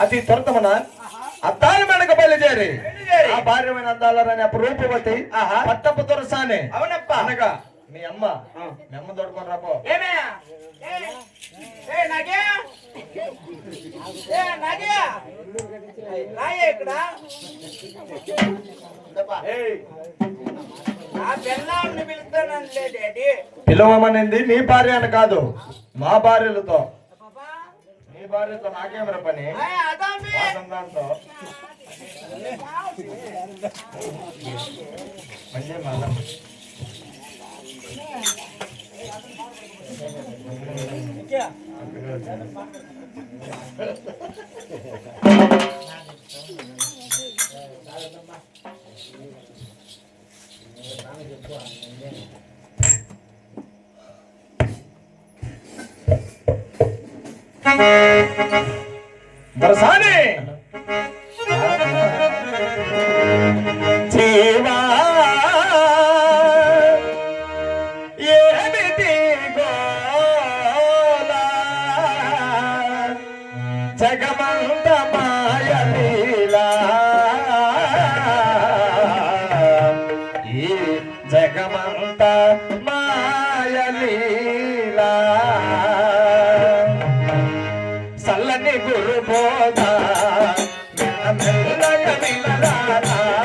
అతి త్వరతమున అత్తాల మెడక బయలుదేరి. ఆ భార్యమైన అందాలని అపరూపవతి ఆహా. పట్టపు దొరసానే. అవునప్ప. అనగా మీ అమ్మ. మీ అమ్మ తోడుకొని రాపో. పిలవమనింది నీ భార్య అని కాదు మా భార్యలతో. ಇಲ್ಲಿ ಬಾರಿ ತಮ್ಮ ಆ ಕ್ಯಾಮ್ರಾ ಬನ್ನಿ Thank you. बरसाने చల్లని గురు బోధ మెల్లగా వినరారా.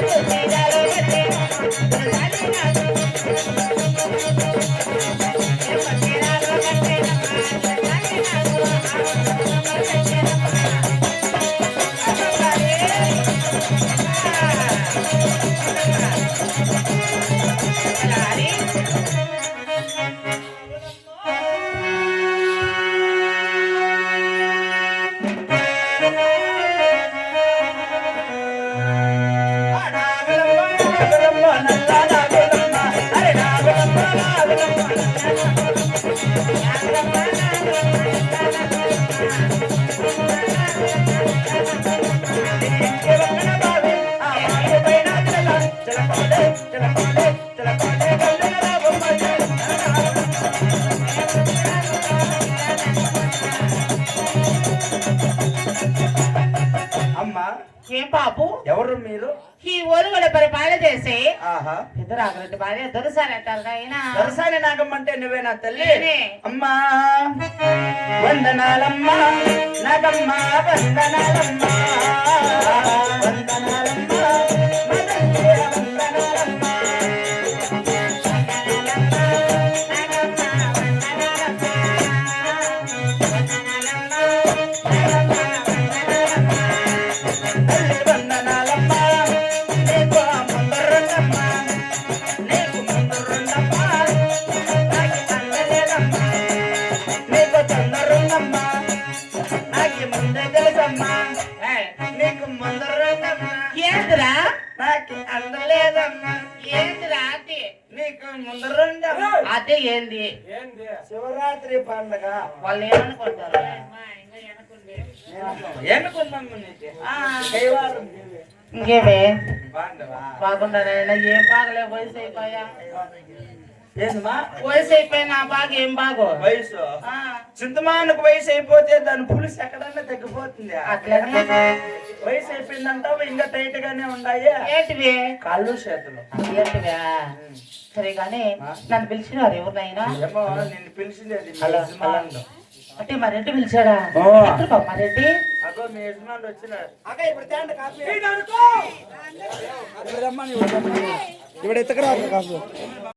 Thank you. ఏం పాపు ఎవరు మీరు? ఈ ఊరు కూడా పరిపాలన చేసి. ఆహా. ఇద్దరు ఆకలి భార్య దొరసారి అంటారు దర్శని నాగమ్మంటే నువ్వేనా తల్లి. నేనే. అమ్మా వందనాలమ్మా నాగమ్మ వందనాలమ్మా వందనాలమ్మా. నాకు అందలేదమ్మా. నీకు అదే ఏంది? శివరాత్రి పండగ. వాళ్ళు ఏమనుకుంటారు? ఇంకేమే బాగుండదా ఏం బాగలే వయసు అయిపోయా? వయసు అయిపోయినా బాగా ఏం బాగో వయసు? ఆ, చింతమానుకు వయసు అయిపోతే దాని పులుసు ఎక్కడన్నా తగ్గిపోతుంది. అట్లనే. వయసు అయిపోయిందంటావు? ఇంకా టైట్ గానే ఉన్నాయి ఏంటివి కాళ్ళు చేతులు. ఏంటివా సరే కానీ నన్ను పిలిచినారు ఎవరినైనా? ఏమో నిన్ను పిలిచింది హలో. అంటే మరెంటి పిలిచాడా. ఎక్కడ మరెంటి అగో మీ యజమానుడు వచ్చినాడు అక్క ఇప్పుడు తేండి కాఫీ. ఇప్పుడు ఎత్తకరా కాదు